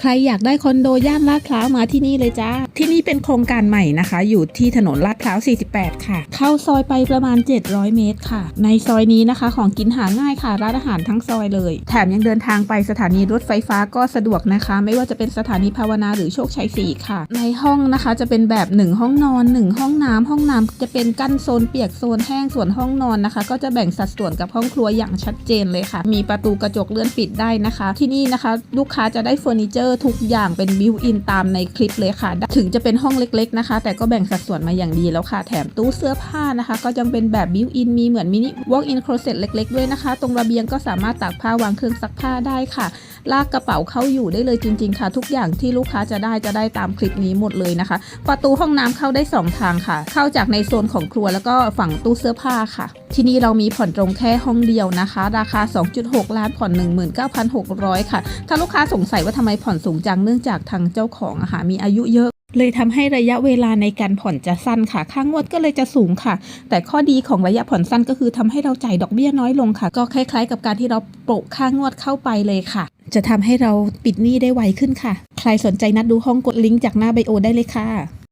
ใครอยากได้คอนโดย่านลาดพร้าวมาที่นี่เลยจ้า ที่นี่เป็นโครงการใหม่นะคะ อยู่ที่ถนนลาดพร้าว 48 ค่ะ เข้าซอยไปประมาณ 700 เมตรค่ะ ในซอยนี้นะคะ ของกินหาง่ายค่ะ ร้านอาหารทั้งซอยเลย แถมยังเดินทางไปสถานีรถไฟฟ้าก็สะดวกนะคะ ไม่ว่าจะเป็นสถานีภาวนาหรือโชคชัย 4 ค่ะ ในห้องนะคะจะเป็นแบบ 1 ห้องนอน 1 ห้องน้ำห้องน้ำจะเป็นกั้นโซนเปียกโซนแห้งส่วนห้องนอนนะคะ ก็จะแบ่งสัดส่วนกับห้องครัวอย่างชัดเจนเลยค่ะ มีประตูกระจกเลื่อนปิดได้นะคะ ที่นี่นะคะ ลูกค้าจะได้เฟอร์นิเจอร์ทุกอย่างเป็นบิวอินตามในคลิปเลยค่ะ ถึงจะเป็นห้องเล็ก ๆนะคะ แต่ก็แบ่งสัดส่วนมาอย่างดีแล้วค่ะ แถมตู้เสื้อผ้านะคะ ก็ยังเป็นแบบบิวอินมีเหมือนมินิวอล์กอินโครเซ็ตเล็ก ๆ ด้วยนะคะ ตรงระเบียงก็สามารถตากผ้าวางเครื่องซักผ้าได้ค่ะ ลากกระเป๋าเข้าอยู่ได้เลยจริง ๆ ค่ะ ทุกอย่างที่ลูกค้าจะได้จะได้ตามคลิปนี้หมดเลยนะคะ ประตูห้องน้ำเข้าได้ 2 ทางค่ะ เข้าจากในโซนของครัวแล้วก็ฝั่งตู้เสื้อผ้าค่ะ ที่นี่เรามีผ่อนตรงแค่ห้องเดียวนะคะ ราคา 2.6 ล้านผ่อน 19,600 ค่ะ ถ้าลูกค้าสงสัยว่าทำไมผ่อนสูงจังเนื่องจากทางเจ้าของอะค่ะมีอายุเยอะ เลยทำให้ระยะเวลาในการผ่อนจะสั้นค่ะ ค่างวดก็เลยจะสูงค่ะ แต่ข้อดีของระยะผ่อนสั้นก็คือทำให้เราจ่ายดอกเบี้ยน้อยลงค่ะ ก็คล้าย ๆ กับการที่เราโปะค่างวดเข้าไปเลยค่ะ จะทำให้เราปิดหนี้ได้ไวขึ้นค่ะ ใครสนใจนัดดูห้องกดลิงก์จากหน้าไบโอได้เลยค่ะ